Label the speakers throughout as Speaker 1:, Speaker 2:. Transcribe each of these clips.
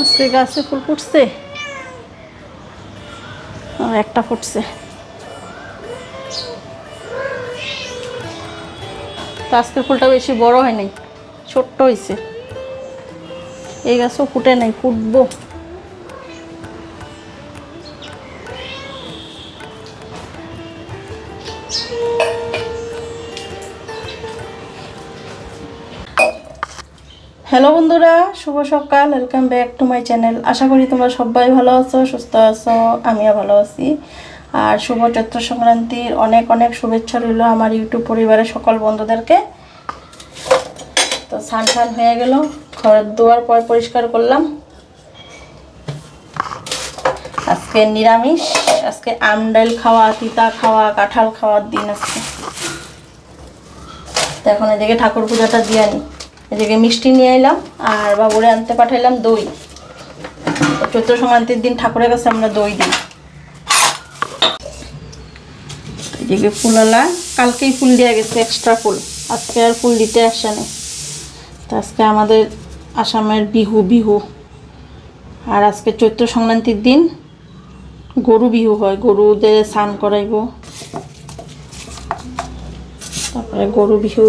Speaker 1: আজকে গাছে ফুল ফুটছে? আর একটা ফুটছে। তো আজকের ফুলটা বেশি বড় হয় নাই ছোট্ট হয়েছে এই গাছও ফুটে নাই, ফুটবো। হ্যালো বন্ধুরা, শুভ সকাল welcome back to my channel আশা করি তোমরা সবাই ভালো আছো, সুস্থ আছো, আমিও ভালো আছি। আর শুভ চৈত্র সংক্রান্তির অনেক অনেক শুভেচ্ছা রইল আমার ইউটিউব পরিবারের সকল বন্ধুদেরকে। তো সান সান হয়ে গেল ঘরের দুয়ার পর পরিষ্কার করলাম। আজকে নিরামিষ, আজকে আমডাইল খাওয়া, তিতা খাওয়া, কাঁঠাল খাওয়ার দিন আজকে। তো এখন এদিকে ঠাকুর পূজাটা দিয়ে এদিকে মিষ্টি নিয়ে এলাম, আর বাবুরে আনতে পাঠাইলাম দই। চৈত্র সংক্রান্তির দিন ঠাকুরের কাছে আমরা দই দিই। এদিকে ফুলওয়ালা, কালকেই ফুল দেওয়া গেছে এক্সট্রা ফুল। আজকে আর ফুল দিতে আসে নেই। তো আজকে আমাদের আসামের বিহু বিহু। আর আজকে চৈত্র সংক্রান্তির দিন গরু বিহু হয়, গরুদের স্নান করাইব। তারপরে গরু বিহু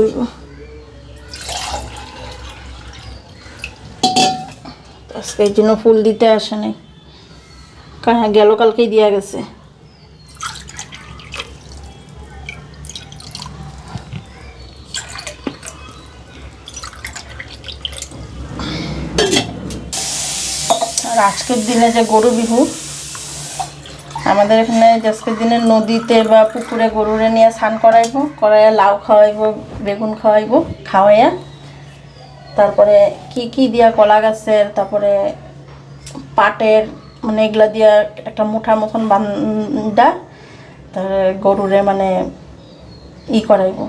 Speaker 1: আজকে এই জন্য ফুল দিতে আসে নাই। কারণ গেল কালকেই দেওয়া গেছে। আর আজকের দিনে যে গরু বিহু, আমাদের এখানে আজকের দিনে নদীতে বা পুকুরে গরুরে নিয়ে স্নান করাইবো, করাইয়া লাউ খাওয়াইবো, বেগুন খাওয়াইবো, খাওয়াইয়া তারপরে কি কি দিয়া কলা গাছের, তারপরে পাটের মানে এগুলা দিয়া একটা মুঠার মতন বান্দা, তারপরে গরুরে মানে ই করাইব।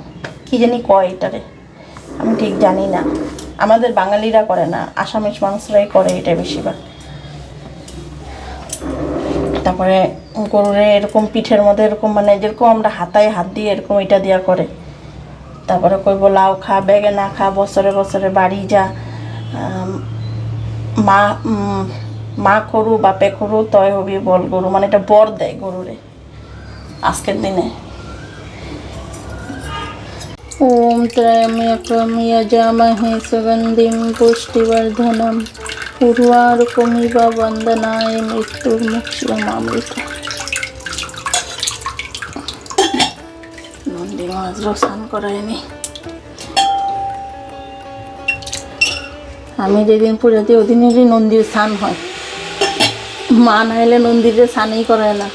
Speaker 1: কি জানি কয় এটারে, আমি ঠিক জানি না। আমাদের বাঙালিরা করে না, আসামিস মানুষরাই করে এটা বেশিরভাগ। তারপরে গরুরে এরকম পিঠের মধ্যে এরকম মানে যেরকম আমরা হাতায় হাত দিয়ে এরকম এটা দিয়া করে। তারপরে কইব, লাউ খা, বেগে না খা, বছরে বছরে বাড়ি যা। মা মা করু, বাপে করু, তয় হবি বল গরু মানে এটা বর দেয় গরুরে, আজকের দিনে। ওম ত্রয়ম্যকমিয় জামহে সুগন্ধিম পুষ্টিবর্ধনম। উর্বারুকমিব বন্দনায় মৃত্যুর মুক্ষিয়মামৃত নন্দী মাছরাও স্নান করায়নি। আমি যেদিন পুজো দিই, ওদিনেরই নন্দীর স্নান হয়। মা না এলে নন্দীরে স্নানই করায় না।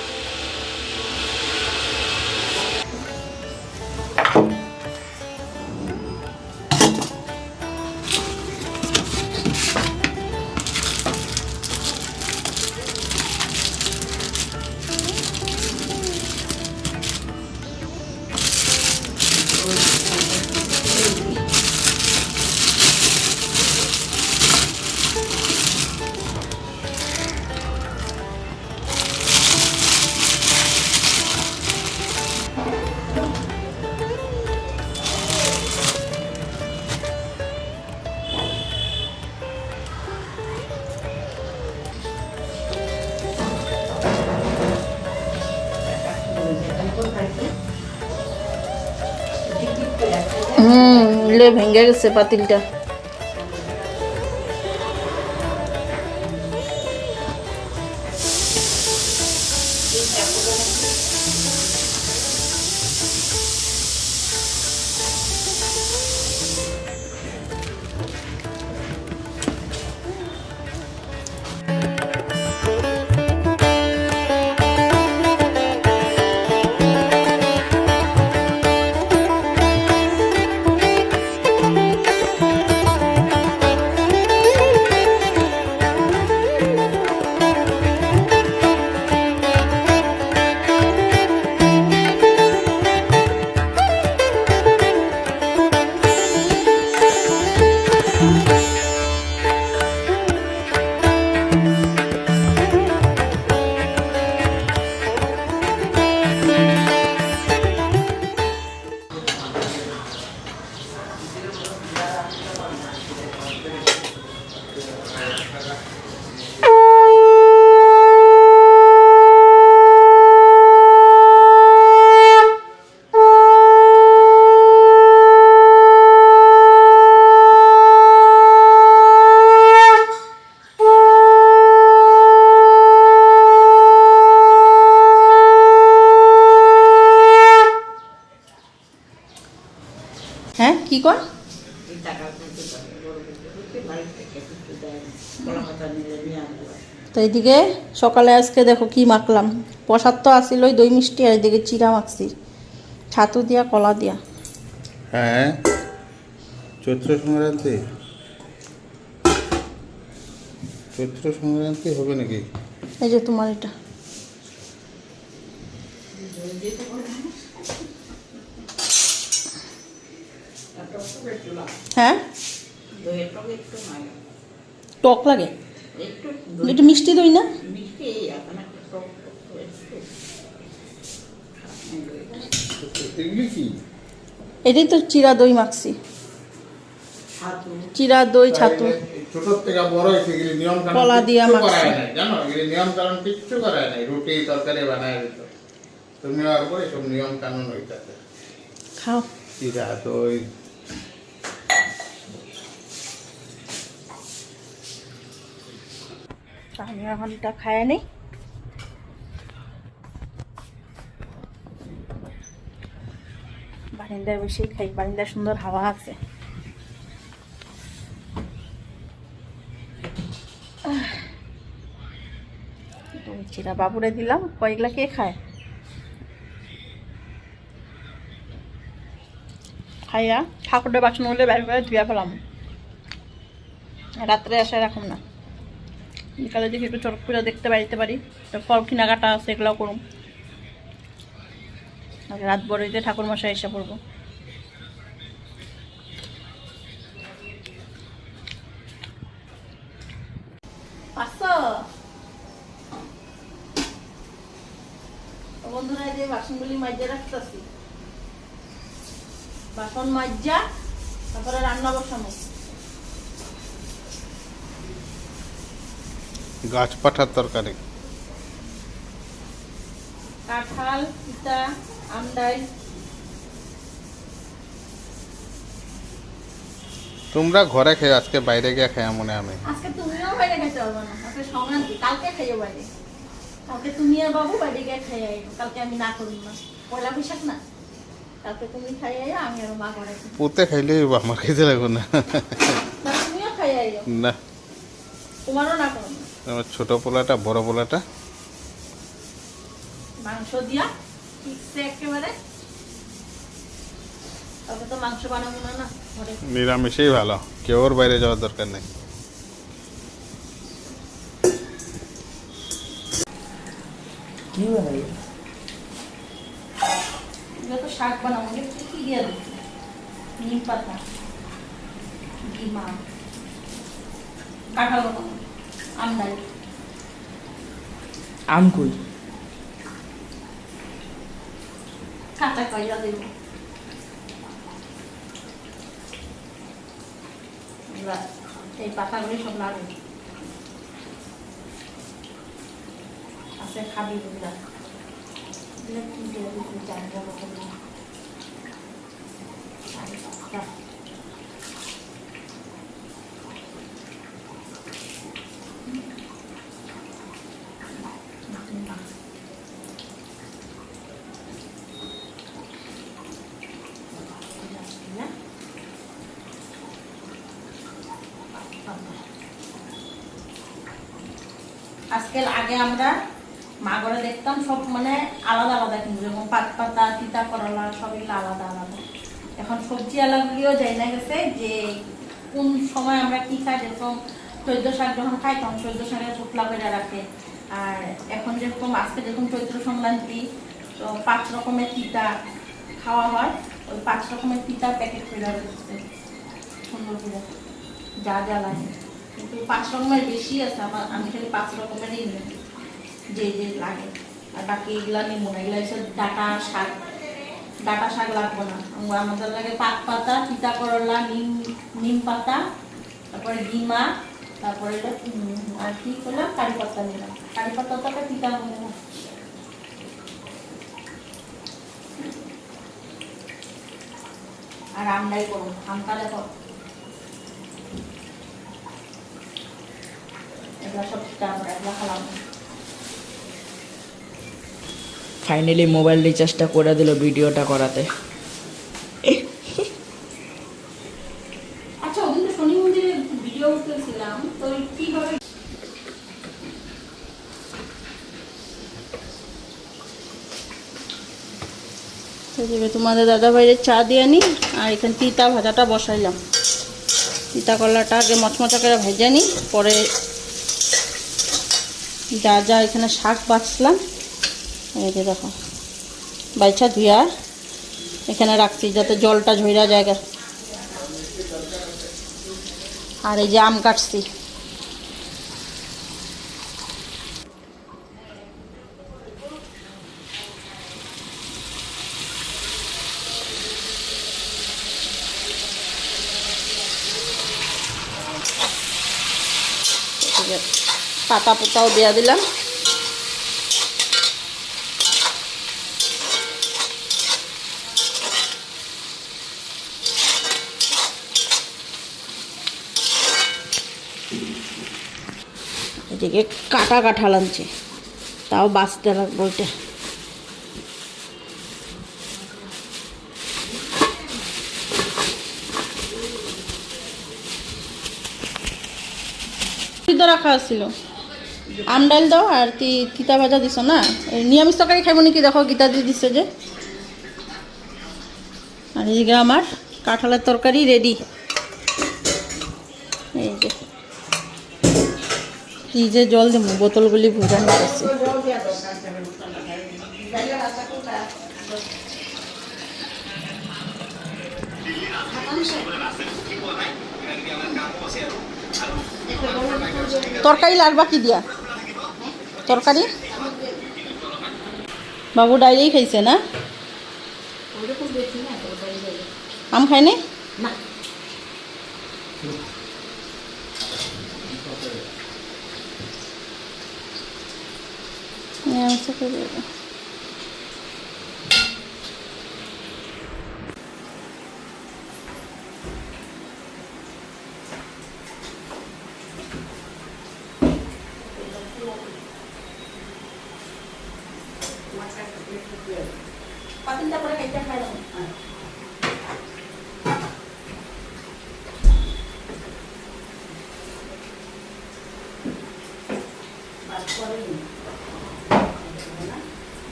Speaker 1: গেছে পাতিলটা।
Speaker 2: নিয়ে আসব
Speaker 1: তো এইদিকে সকালে আজকে দেখো কি মাখলাম। প্রসাদ তো আসিল ওই দই মিষ্টি আর এদিকে চিরা মাখছি। ছাতু দিয়া কলা দিয়া।
Speaker 3: হ্যাঁ। চৈত্র সংক্রান্তি। চৈত্র সংক্রান্তি হবে নাকি?
Speaker 1: এই যে তোমার এটা
Speaker 2: একটা উপরে চুলা
Speaker 1: হ্যাঁ?
Speaker 2: টক একটু নাই
Speaker 1: টক লাগে?
Speaker 2: একটু
Speaker 1: মিষ্টি দই না? এটাই তো চিরা দই মাখছি।
Speaker 2: ছাতু।
Speaker 1: চিরা দই ছাতু।
Speaker 3: ছোট থেকে বড় হয়েছে এগুলি নিয়ম কানুন
Speaker 1: কলা দিয়া
Speaker 3: কিচ্ছু
Speaker 1: মাখছে।
Speaker 3: করায় নাই জানো? এগুলি নিয়ম কানুন কিচ্ছু করায় নাই। রুটি তরকারি বানায় দিত। তুমি আর করে সব নিয়ম কানুন হইতাছে।
Speaker 1: খাও।
Speaker 3: চিরা দই
Speaker 1: আমি এখন এটা খায় নেই। বারিন্দায় বসেই খাই বারিন্দায় সুন্দর হাওয়া আছে। চিরা বাবুরে দিলাম, কয়েকলা কে খায়? খাইয়া ঠাকুরের বাসন হলে বাইরে করে ধুয়া ফেলাম। রাত্রে আসা রাখুন না। বিকালে দেখি একটু চটক করে দেখতে বাড়িতে পারি ফল কেনাকাটা আছে এগুলো আর রাত বড়ইতে ঠাকুর মশাই এসে পড়ব। বন্ধুরা যে বাসনগুলি বাসন মাজ্জা তারপরে রান্না বসানো
Speaker 3: গাছ পাঠার তরকারি।
Speaker 1: কাঁঠাল পিতা আমডাই
Speaker 3: তোমরা ঘরে খেয়ে আজকে বাইরে গিয়ে খেয়ে মনে আমি।
Speaker 1: আজকে তুমিও বাইরে খেতে পারবে না। আজকে সংক্রান্তি কালকে খাইও বাইরে। কালকে তুমি আর বাবু বাইরে গিয়ে খাই আইও। কালকে আমি না করুন না। পয়লা বৈশাখ না। কালকে তুমি খাই আইও আমি আর মা করে খাই।
Speaker 3: পুতে খাইলেই আমার খেতে লাগবে না।
Speaker 1: তুমিও খাই আইও।
Speaker 3: না।
Speaker 1: তোমারও না করুন না
Speaker 3: আমার ছোট পোলাটা বড় পোলাটা।
Speaker 1: মাংস দিয়া ঠিকছে একেবারে। তবে তো মাংস বানাবো না না
Speaker 3: নিরামিষেই ভালো কেউ ওর বাইরে যাওয়ার দরকার নেই।
Speaker 2: কি
Speaker 1: এগুলো তো শাক বানাবো কি কি দিয়ে নিম পাতা ডিমা কাঁঠাল
Speaker 4: আম কই
Speaker 1: দেব? এই পাতাগুলি সব লাগবে আছে খাবি বুঝলা। এগুলো কি দিয়ে দিচ্ছি জানি না আজকাল আগে আমরা মাগরে দেখতাম, সব মানে আলাদা আলাদা কিন্তু, যেমন পাত পাতা, তিতা করলা সব এগুলো আলাদা আলাদা। এখন সবজি আলাগুলিও যাই না গেছে যে কোন সময় আমরা কি খাই, যেরকম চৈদ্দ শাক যখন খাই, তখন চৈদ্দ শাকের পোটলা করে রাখে। আর এখন যেরকম, আজকে যেরকম চৈত্র সংক্রান্তি, তো পাঁচ রকমের তিতা খাওয়া হয়, ওই পাঁচ রকমের তিতা প্যাকেট করে রাখছে সুন্দর করে, যা যা লাগে। কিন্তু পাঁচ রকমের বেশি আছে, আমার, আমি খালি পাঁচ রকমেরই নিই, যে যে লাগে। আর বাকি এগুলা নিব না এগুলা হচ্ছে ডাটা শাক। ডাটা শাক লাগবে না। আমাদের লাগে পাত পাতা তিতা করলা নিম নিম পাতা, তারপরে ডিমা, তারপরে আর কি করলাম? কারি পাতা নিলাম। কারি পাতা তো একটা তিতা আর আমরাই করুন আমটা দেখো।
Speaker 4: ফাইনালি মোবাইল রিচার্জটা করে দিল ভিডিওটা করাতে।
Speaker 1: তোমাদের দাদা ভাইয়ের চা দিয়ে নি আর এখানে তিতা ভাজাটা বসাইলাম। তিতা কলাটা আগে মচমচা করে ভেজে নি পরে যা যা এখানে শাক বাছলাম। এই যে দেখো বাইছা ধুয়া এখানে রাখছি যাতে জলটা ঝইরা জায়গা আর এই যে আম কাটছি এদিকে পাতা পোতাও দেওয়া দিলাম। এদিকে কাটা কাঁঠাল আনছে তাও বাঁচতে লাগবে ওইটা রাখা ছিল আম ডাল দাও আর তি তিতা ভাজা দিছ না? এই নিরামিষ তরকারি খাইব নাকি দেখো, গীতা দিয়ে দিছে যে। আর এদিকে আমার কাঁঠালের তরকারি রেডি এই যে। কি যে জল দেবো বোতলগুলি ভুজানো আছে তরকারি লাগবা কি দিয়া? তরকারি? বাবু ডাইরেই খাইছে না? আম খায়নি
Speaker 2: না।
Speaker 1: দেবো।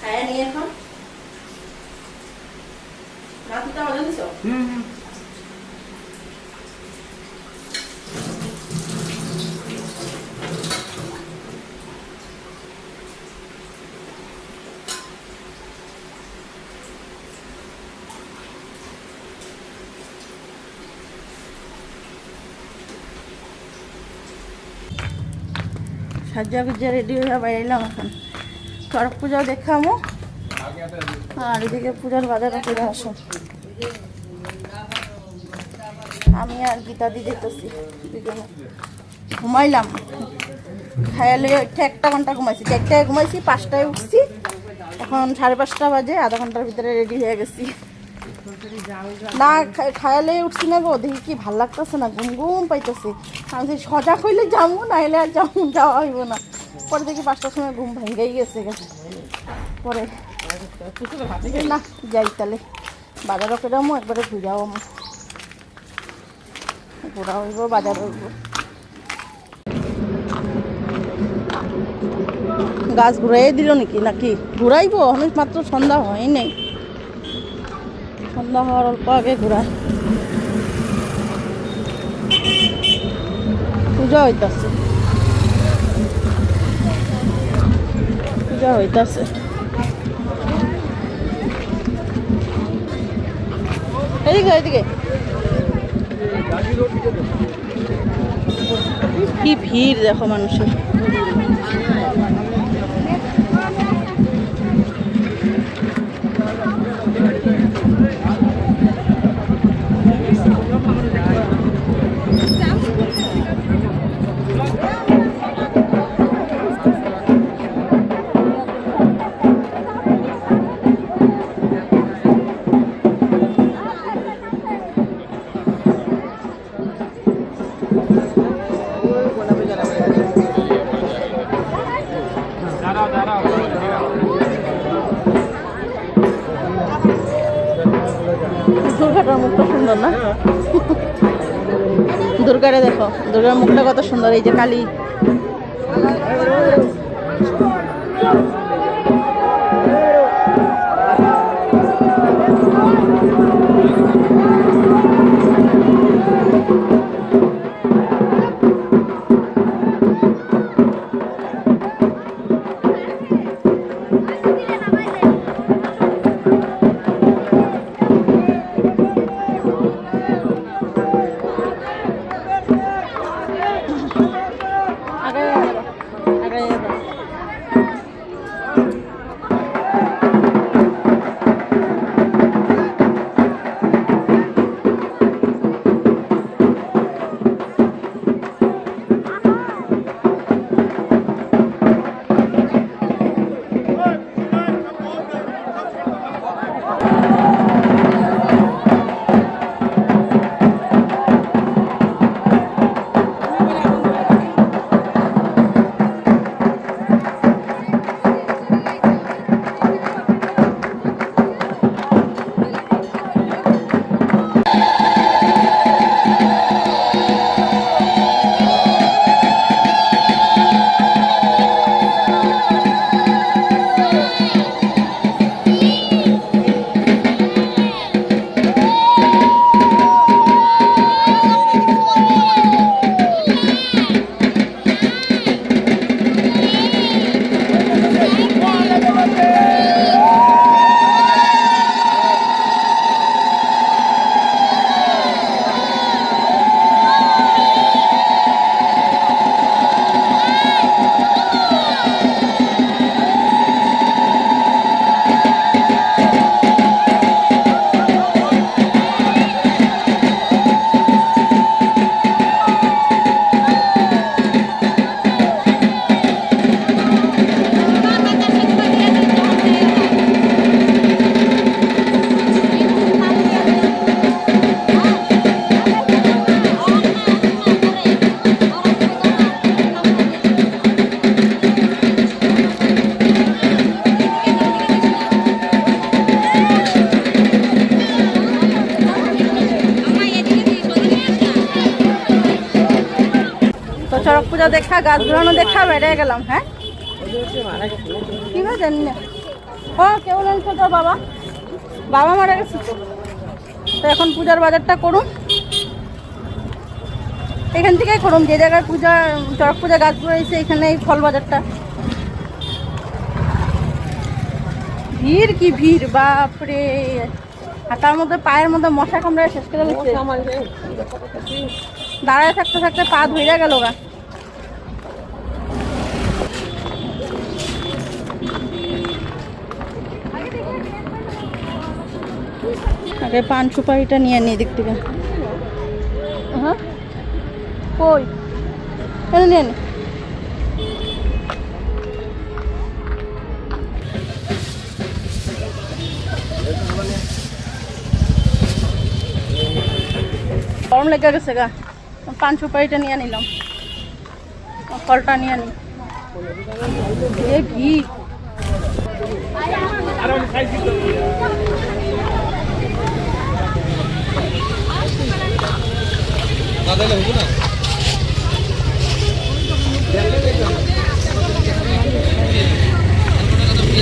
Speaker 1: খায়া নিয়ে এখন মাটিটা ভাজা দিছো
Speaker 2: হুম হুম
Speaker 1: সাজা গুজা রেডি হয়ে বাইরেলাম এখন। চড়ক পূজাও দেখামো। আর এদিকে পূজার বাজার করে আসো। আমি আর গীতা দি যেতেছি ঘুমাইলাম। খায়ালে একটা ঘণ্টা ঘুমাইছি। চারটায় ঘুমাইছি, পাঁচটায় উঠছি। এখন সাড়ে পাঁচটা বাজে, আধা ঘণ্টার ভিতরে রেডি হয়ে গেছি। না খায়ালে উঠছি না গো, দেখি কি ভালো লাগতেছে না ঘুম ঘুম পাইতেছে। আমি সেই সজাগ হইলে যাব না এলে আর যাব যাওয়া হইব না। পরে দেখি পাঁচটার সময় ঘুম ভেঙেই গেছে পরে না, যাই তাহলে। বাজারও কেরামো একবারে ঘুরাও আমার ঘোরা হইব, বাজার হইব। গাছ ঘুরাই দিল নাকি নাকি? ঘুরাইব, অনেক মাত্র সন্ধ্যা হয় নাই সন্ধ্যা হওয়ার অল্প আগে ঘুরায়। পূজা হইতাছে। পূজা হইতাছে। এদিকে এদিকে। কি ভিড় দেখো মানুষের। দুর্গার মুখটা কত সুন্দর এই যে কালী। পূজা দেখা বেড়ে গেলাম হ্যাঁ? কি হয় না। ও কেউ জানছো তো বাবা। বাবা মারা গেছে তো। এখন পূজার বাজারটা করুন। এখান থেকেই করুন, যে জায়গায় পূজা, চড়ক পূজা গাছ রয়েছে এখানে এই ফল বাজারটা। ভিড় কি ভিড়, বাপরে। হাতার মধ্যে পায়ের মধ্যে মশা কামড়ায় শেষ করে দাঁড়ায় থাকতে থাকতে পা ধইরা গেল গা। পান সুপারিটা নিয়ে নি দিক থেকে। হ্যাঁ কই? এনে নিয়ে নে। গরম লেগে গেছে গা। পান সুপারিটা নিয়ে নিলাম। ফলটা নিয়ে নি। এ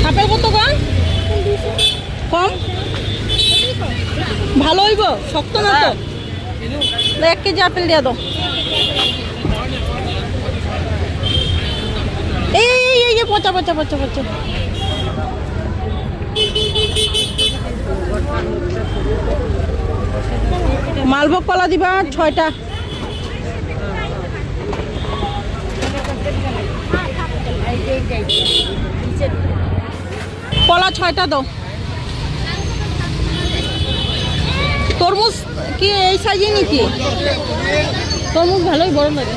Speaker 1: আপেল কত কম কম? ভালো হইব? শক্ত না তো? তো এক কেজি আপেল দিয়ে দাও। এই, এই এই এই পচা পচা পচা পচা। মালভোগ কলা দিবা ছয়টা। কলা ছয়টা দাও। তরমুজ কি এই সাইজে নাকি? তরমুজ ভালোই বড় লাগে।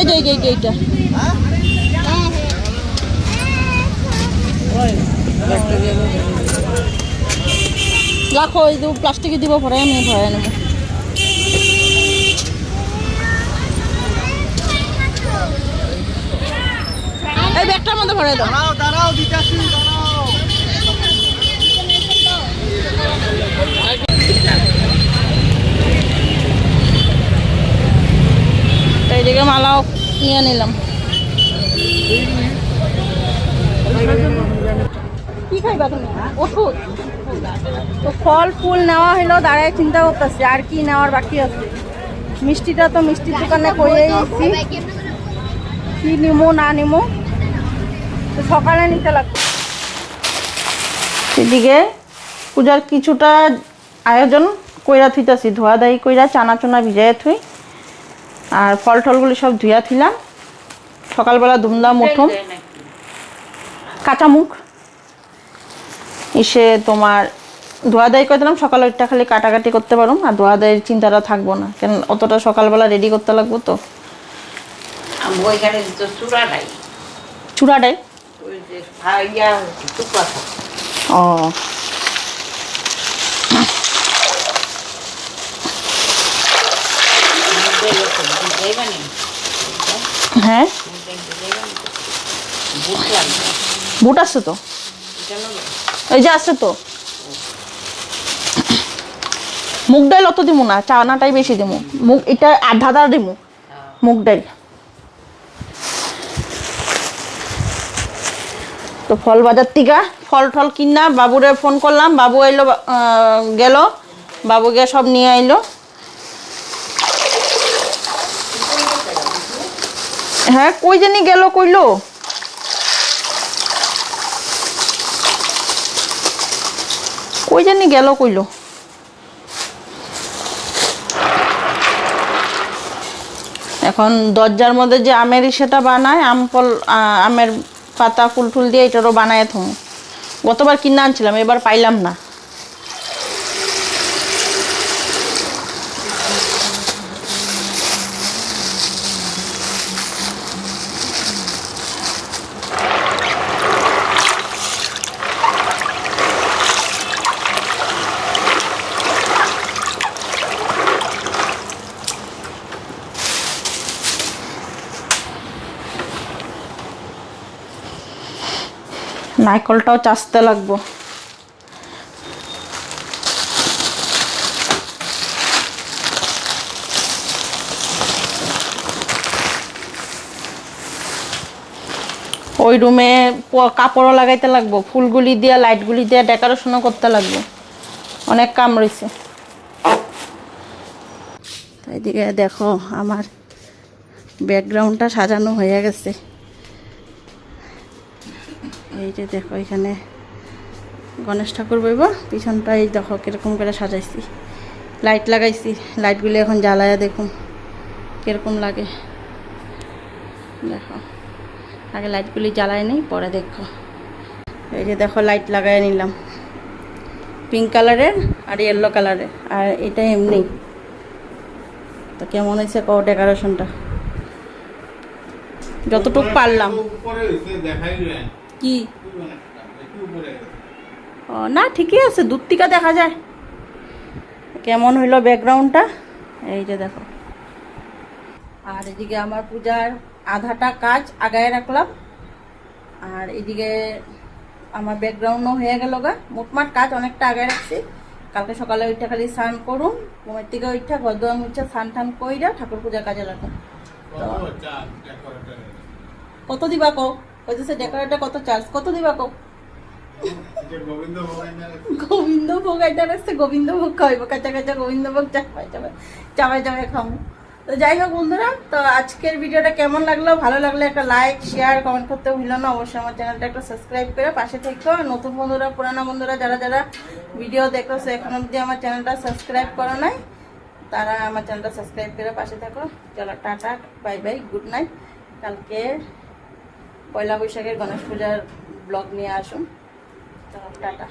Speaker 1: এই যে এই যে, এই এইটা। রাখো এই প্লাস্টিকে দিব পরে আমি ভরে নেব ওই ব্যাগটার মধ্যে ভরে দাও
Speaker 4: দাঁড়াও দাঁড়াও দিতাছি দাঁড়াও।
Speaker 1: তো এইদিকে মালাও নিয়ে নিলাম কি খাইবা তুমি? ওষুধ তো ফল ফুল নেওয়া হলো দাঁড়ায় চিন্তা করতেছি আর কি নেওয়ার বাকি আছে। মিষ্টিটা তো মিষ্টির দোকানে এসছি কি নিমো না নিমো তো সকালে নিতে লাগবে। এদিকে পূজার কিছুটা আয়োজন কইরা থুইতাছি ধোয়া দাই কইরা চানা চুনা ভিজাইয়া থুই আর ফল টলগুলি সব ধুইয়া থিলাম সকালবেলা ধুমধাম উঠুম। কাঁচামুখ। এসে তোমার ধোয়া দাই করে দিলাম। সকালে ওইটা খালি কাটাকাটি করতে পারুম আর ধোয়া দাইয়ের চিন্তাটা থাকব না। কেন অতটা সকালবেলা রেডি করতে লাগবো তো। চূড়াটাই। ও। হ্যাঁ?
Speaker 2: বুট
Speaker 1: আসছে তো? এই যে আসছে তো। মুগ ডাল অত দিমু না, চানাটাই বেশি দিমু। মুগ, এটা আধা আধা দিমু, মুগ ডাল। তো ফল বাজার থেকে ফল টল কিনা, বাবুরে ফোন করলাম, বাবু এলো গেল, বাবু গিয়ে সব নিয়ে আইলো। হ্যাঁ কই জানি গেল, কইলো? কই জানি গেল কইল। এখন দরজার মধ্যে যে আমের সেটা বানায়, আম ফল আমের পাতা ফুল টুল দিয়ে এটারও বানায় থমু। গতবার কিনে আনছিলাম, এবার পাইলাম না। নারকলটাও চাষতে লাগবো। ওই রুমে কাপড়ও লাগাইতে লাগবো, ফুলগুলি দিয়ে, লাইটগুলি দিয়ে ডেকোরেশনও করতে লাগবো। অনেক কাম রয়েছে। এদিকে দেখো, আমার ব্যাকগ্রাউন্ডটা সাজানো হয়ে গেছে। এই যে দেখো এখানে গণেশ ঠাকুর বইব পিছনটা এই দেখো কীরকম করে সাজাইছি। লাইট লাগাইছি লাইটগুলি এখন জ্বালায়া দেখুন কীরকম লাগে। দেখো, আগে লাইটগুলি জ্বালাই নেই, পরে দেখো। এই যে দেখো লাইট লাগাই নিলাম। পিঙ্ক কালারের আর ইয়েলো কালারের আর এটা এমনি। তো কেমন হয়েছে কো ডেকোরেশনটা যতটুকু পারলাম। কি। ও, না, ঠিকই আছে দূর থেকে দেখা যায়। কেমন হইল ব্যাকগ্রাউন্ডটা এই যে দেখো। আর এদিকে আমার পূজার আধাটা কাজ আগায় রাখলাম। আর এদিকে আমার ব্যাকগ্রাউন্ডও হয়ে গেল গা। মোটমাট কাজ অনেকটা আগায় রাখছি। কালকে সকালে ওইটা খালি স্নান করুন ঘুমের থেকে ওইটা গদম উঠছে স্নান টান কইরা ঠাকুর পূজার কাজে
Speaker 3: এর?
Speaker 1: কত দিবা কো কইতেছে ডেকোরেটর কত চার্জ কত দিবা কো?
Speaker 3: গোবিন্দ
Speaker 1: ভোগ এটা রাখছে গোবিন্দ ভোগ খাইব কাঁচা কাঁচা গোবিন্দ ভোগ চাপাই চাপাই চাপাই চাপাই খাব তো যাই হোক বন্ধুরা তো আজকের ভিডিওটা কেমন লাগল? ভালো লাগলে একটা লাইক শেয়ার কমেন্ট করতে ভুলো না। অবশ্যই আমার চ্যানেলটা একটা সাবস্ক্রাইব করে পাশে থেকো। আর নতুন বন্ধুরা পুরানো বন্ধুরা যারা যারা ভিডিও দেখতেছো এখন অবধি আমার চ্যানেলটা সাবস্ক্রাইব করো নাই তারা আমার চ্যানেলটা সাবস্ক্রাইব করে পাশে থাকো। চলো tata bye bye good night কালকে পয়লা বৈশাখের গণেশ পূজার ব্লগ নিয়ে আসুন। টাটা।